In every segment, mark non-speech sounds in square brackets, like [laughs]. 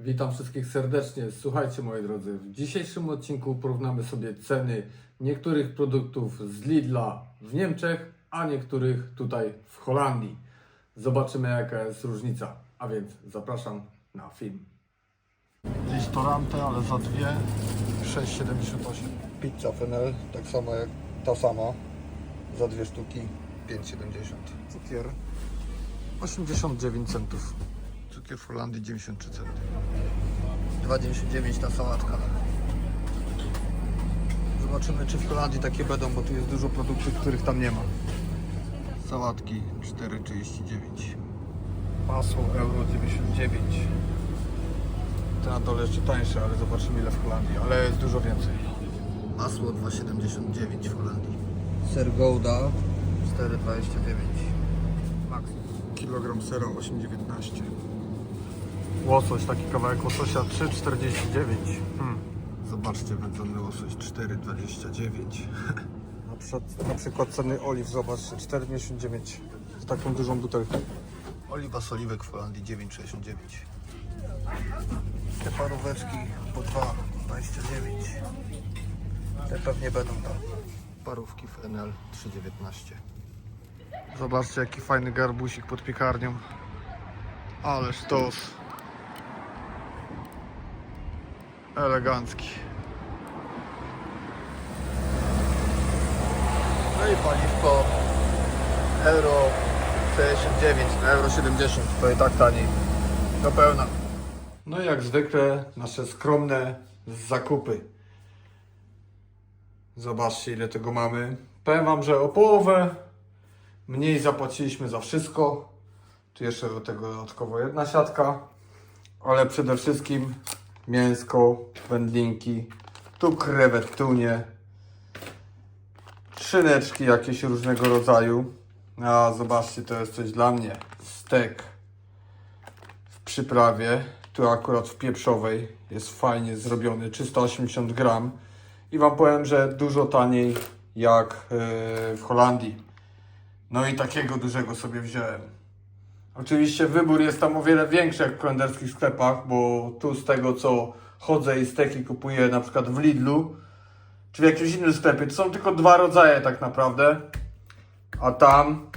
Witam wszystkich serdecznie. Słuchajcie moi drodzy, w dzisiejszym odcinku porównamy sobie ceny niektórych produktów z Lidla w Niemczech, a niektórych tutaj w Holandii. Zobaczymy jaka jest różnica. A więc zapraszam na film. Dziś torantę, ale za dwie 6,78. Pizza Fenel, tak samo jak ta sama, za dwie sztuki 5,70. Cukier 89 centów. Cukier w Holandii 93 centy. 2,99 ta sałatka. Zobaczymy czy w Holandii takie będą, bo tu jest dużo produktów, których tam nie ma. Sałatki 4,39. Masło euro 99. Te na dole jeszcze tańsze, ale zobaczymy ile w Holandii, ale jest dużo więcej. Masło 2,79 w Holandii. Ser Gouda 4,29. Max. Kilogram sera 8,19. Łosoś, taki kawałek łososia 3,49. Hmm. Zobaczcie, wędzony łosoś 4,29. [laughs] na, przykład, na przykład ceny oliw, zobaczcie, 4,99 z taką dużą butelką. Oliwa z oliwek w Holandii 9,69. Te paróweczki po 2,29. Te pewnie będą tam. Parówki w NL 3,19. Zobaczcie jaki fajny garbusik pod piekarnią. Ale sztos. Elegancki. No i paliwko euro 69 na euro 70 to i tak taniej. Do pełna. No i jak zwykle nasze skromne zakupy. Zobaczcie ile tego mamy. Powiem wam, że o połowę mniej zapłaciliśmy za wszystko. Tu jeszcze do tego dodatkowo jedna siatka. Ale przede wszystkim mięsko, wędlinki, tu krewetunie, szyneczki jakieś różnego rodzaju. A zobaczcie, to jest coś dla mnie. Stek w przyprawie. Tu akurat w pieprzowej jest fajnie zrobiony, 380 gram. I Wam powiem, że dużo taniej jak yy, w Holandii. No i takiego dużego sobie wziąłem. Oczywiście wybór jest tam o wiele większy jak w holenderskich sklepach, bo tu z tego co chodzę i steki kupuję na przykład w Lidlu czy w jakimś innym sklepie, to są tylko dwa rodzaje tak naprawdę. A tam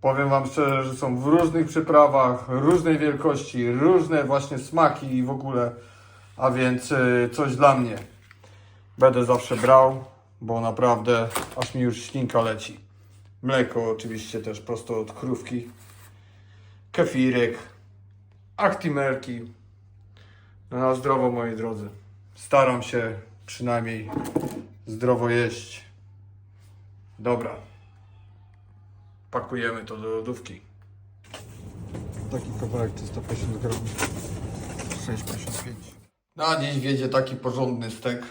powiem Wam szczerze, że są w różnych przyprawach, różnej wielkości, różne właśnie smaki i w ogóle. A więc y, coś dla mnie. Będę zawsze brał, bo naprawdę aż mi już ślinka leci. Mleko oczywiście też prosto od krówki kefirek, aktimerki. No na zdrowo moi drodzy. Staram się przynajmniej zdrowo jeść. Dobra. Pakujemy to do lodówki. Taki kawałek 350 gram. 6,55. Na dziś wiedzie taki porządny stek.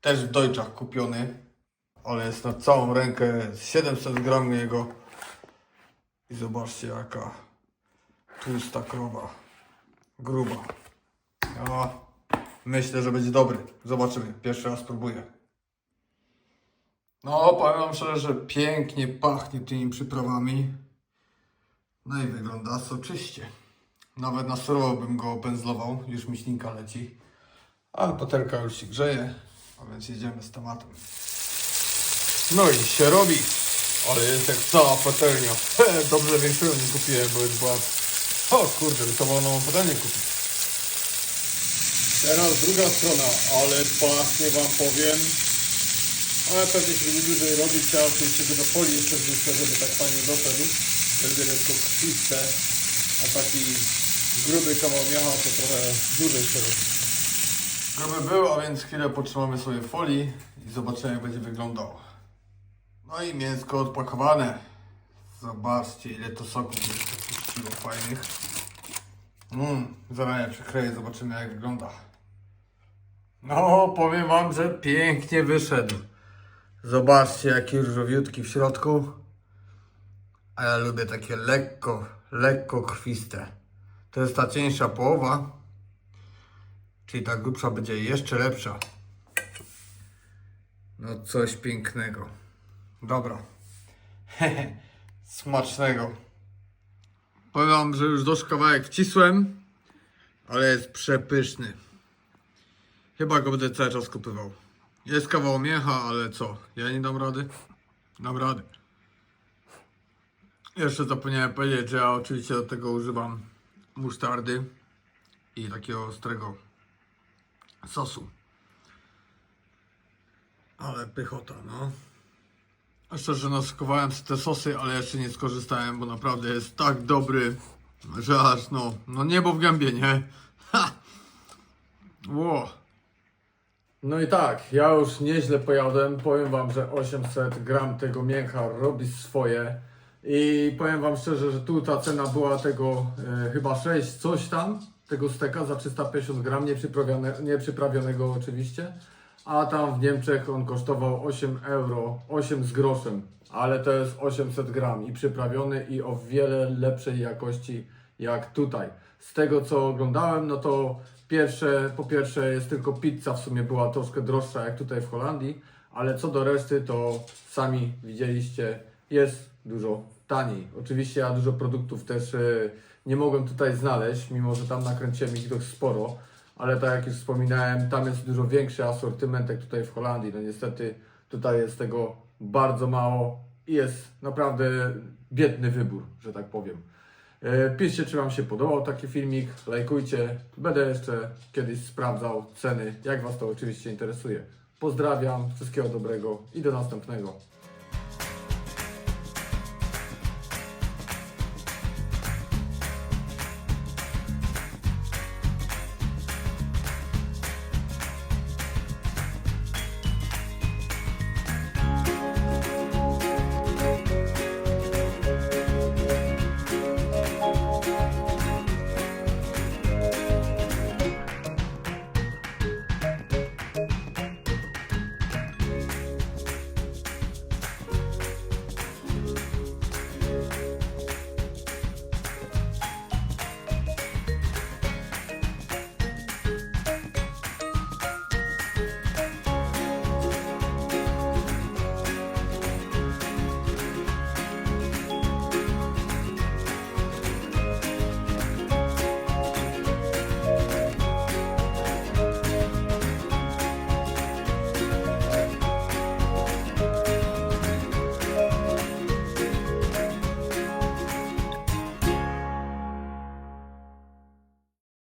Też w Deutschach kupiony. Ale jest na całą rękę 700 gram jego. I zobaczcie jaka tłusta krowa. Gruba. No, myślę, że będzie dobry. Zobaczymy. Pierwszy raz spróbuję. No, powiem wam szczerze, że pięknie pachnie tymi przyprawami. No i wygląda soczyście. Nawet na surowo bym go opędzlował. Już mi ślinka leci. Ale patelka już się grzeje. A więc jedziemy z tematem. No i się robi. Ale jest jak cała patelnia. [laughs] Dobrze większego nie kupiłem, bo już była... O kurde, to było nową patelnię kupić. Teraz druga strona, ale pachnie wam powiem. Ale pewnie się będzie dłużej robić, trzeba oczywiście go do folii jeszcze wrzucę, żeby tak fajnie doszedł. Będzie tylko krwiste, a taki gruby kawał miała to trochę dłużej się robi. Gruby był, a więc chwilę potrzymamy sobie folii i zobaczymy jak będzie wyglądał. No i mięsko odpakowane. Zobaczcie ile to soków jeszcze puściło fajnych. Zaraz je przykleję, zobaczymy jak wygląda. No, powiem wam, że pięknie wyszedł. Zobaczcie jaki różowiutki w środku. A ja lubię takie lekko, lekko krwiste. To jest ta cieńsza połowa. Czyli ta grubsza będzie jeszcze lepsza. No coś pięknego. Dobra. [laughs] Smacznego. Powiem wam, że już dość kawałek wcisłem. ale jest przepyszny. Chyba go będę cały czas kupywał. Jest kawał mięcha, ale co? Ja nie dam rady? Dam radę. Jeszcze zapomniałem powiedzieć, że ja oczywiście do tego używam musztardy i takiego ostrego sosu. Ale pychota, no. Szczerze naskowałem te sosy, ale jeszcze nie skorzystałem, bo naprawdę jest tak dobry, że aż no, no niebo w gębie, nie? Ha! Ło. No i tak, ja już nieźle pojadłem. Powiem wam, że 800 gram tego mięcha robi swoje. I powiem wam szczerze, że tu ta cena była tego e, chyba 6 coś tam, tego steka za 350 gram, nieprzyprawione, nieprzykrawionego oczywiście. A tam w Niemczech on kosztował 8 euro, 8 z groszem, ale to jest 800 gram i przyprawiony i o wiele lepszej jakości jak tutaj. Z tego co oglądałem, no to pierwsze, po pierwsze jest tylko pizza w sumie była troszkę droższa jak tutaj w Holandii, ale co do reszty to sami widzieliście, jest dużo taniej. Oczywiście ja dużo produktów też e, nie mogłem tutaj znaleźć, mimo że tam nakręciłem ich dość sporo, ale tak jak już wspominałem, tam jest dużo większy asortyment jak tutaj w Holandii. No niestety tutaj jest tego bardzo mało i jest naprawdę biedny wybór, że tak powiem. E, Piszcie, czy Wam się podobał taki filmik, lajkujcie. Będę jeszcze kiedyś sprawdzał ceny, jak Was to oczywiście interesuje. Pozdrawiam, wszystkiego dobrego i do następnego.